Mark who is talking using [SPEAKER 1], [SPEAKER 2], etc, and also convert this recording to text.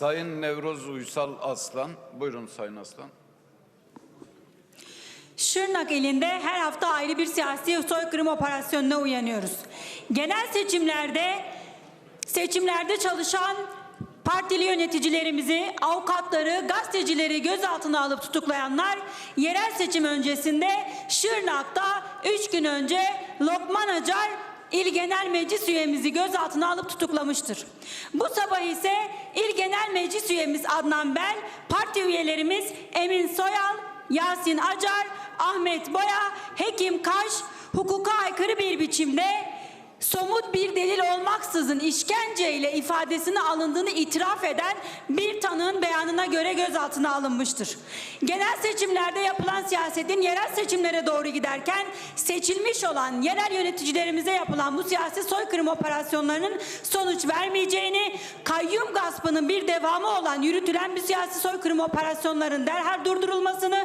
[SPEAKER 1] Sayın Nevroz Uysal Aslan. Buyurun Sayın Aslan.
[SPEAKER 2] Şırnak ilinde her hafta ayrı bir siyasi soykırım operasyonuna uyanıyoruz. Genel seçimlerde seçimlerde çalışan partili yöneticilerimizi, avukatları, gazetecileri gözaltına alıp tutuklayanlar yerel seçim öncesinde Şırnak'ta 3 gün önce Lokman Acar İl Genel Meclis üyemizi gözaltına alıp tutuklamıştır. Bu sabah ise İl Genel Meclis üyemiz Adnan Bel, parti üyelerimiz Emin Soyal, Yasin Acar, Ahmet Boya, Hekim Kaş hukuka aykırı bir biçimde somut bir delil olmaksızın işkenceyle ifadesini alındığını itiraf eden bir tanığın beyanına göre gözaltına alınmıştır. Genel seçimlerde yapılan siyasetin yerel seçimlere doğru giderken seçilmiş olan yerel yöneticilerimize yapılan bu siyasi soykırım operasyonlarının sonuç vermeyeceğini, kayyum gaspının bir devamı olan yürütülen bir siyasi soykırım operasyonlarının derhal durdurulmasını